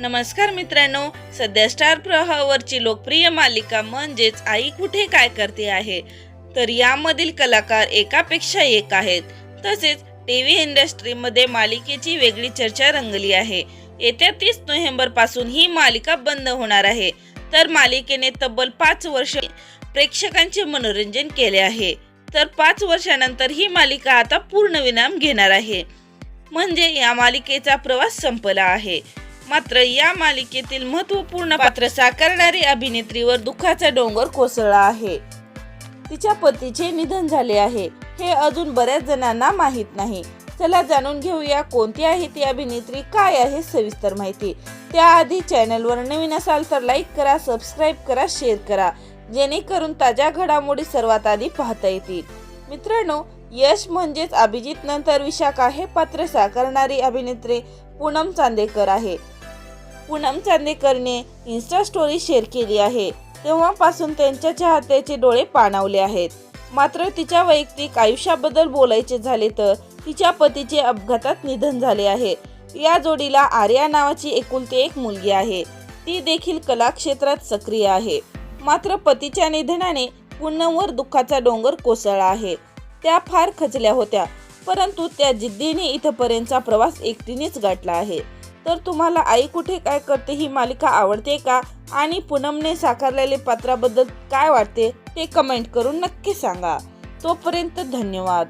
नमस्कार मित्रांनो सध्या स्टार प्रवाहावरची लोकप्रिय मालिका म्हणजेच आई कुठे काय करते आहे? तर यामधील कलाकार एकापेक्षा एक आहेत. तसेच टी व्ही इंडस्ट्रीमध्ये मालिकेची वेगळी चर्चा रंगली आहे. येत्या तीस नोव्हेंबरपासून ही मालिका बंद होणार आहे. तर मालिकेने तब्बल पाच वर्ष प्रेक्षकांचे मनोरंजन केले आहे. तर पाच वर्षानंतर ही मालिका आता पूर्ण विराम घेणार आहे. म्हणजे या मालिकेचा प्रवास संपला आहे. मात्र या मालिकेतील महत्त्वपूर्ण पात्र साकारणारी अभिनेत्रीवर दुःखाचा डोंगर कोसळला आहे. तिच्या पतीचे निधन झाले आहे. हे अजून बऱ्याच जणांना माहीत नाही. चला जाणून घेऊया कोणती आहे ती अभिनेत्री काय आहे सविस्तर माहिती. त्याआधी चॅनलवर नवीन असाल तर लाईक करा सबस्क्राईब करा शेअर करा. जेणेकरून ताज्या घडामोडी सर्वात आधी पाहता येतील. मित्रांनो यश म्हणजेच अभिजित नंतर विशाखा हे पात्र साकारणारी अभिनेत्री पूनम चांदेकर आहे. पूनम चांदेकरने इन्स्टा स्टोरी शेअर केली आहे. तेव्हापासून त्यांच्या चाहत्याचे डोळे पाणावले आहेत. मात्र तिच्या वैयक्तिक आयुष्याबद्दल बोलायचे झाले तर तिच्या पतीचे अपघातात निधन झाले आहे. या जोडीला आर्या नावाची एकुलती एक मुलगी आहे. ती देखील कलाक्षेत्रात सक्रिय आहे. मात्र पतीच्या निधनाने पूनमवर दुःखाचा डोंगर कोसळला आहे. त्या फार खचल्या होत्या. परंतु त्या जिद्दीने इथपर्यंतचा प्रवास एकटीनेच गाठला आहे. तर तुम्हाला आई कुठे काय करते ही मालिका आवडते का? आणि पूनमने साकारलेले पात्राबद्दल काय वाटते? ते कमेंट करून नक्की सांगा. तोपर्यंत धन्यवाद.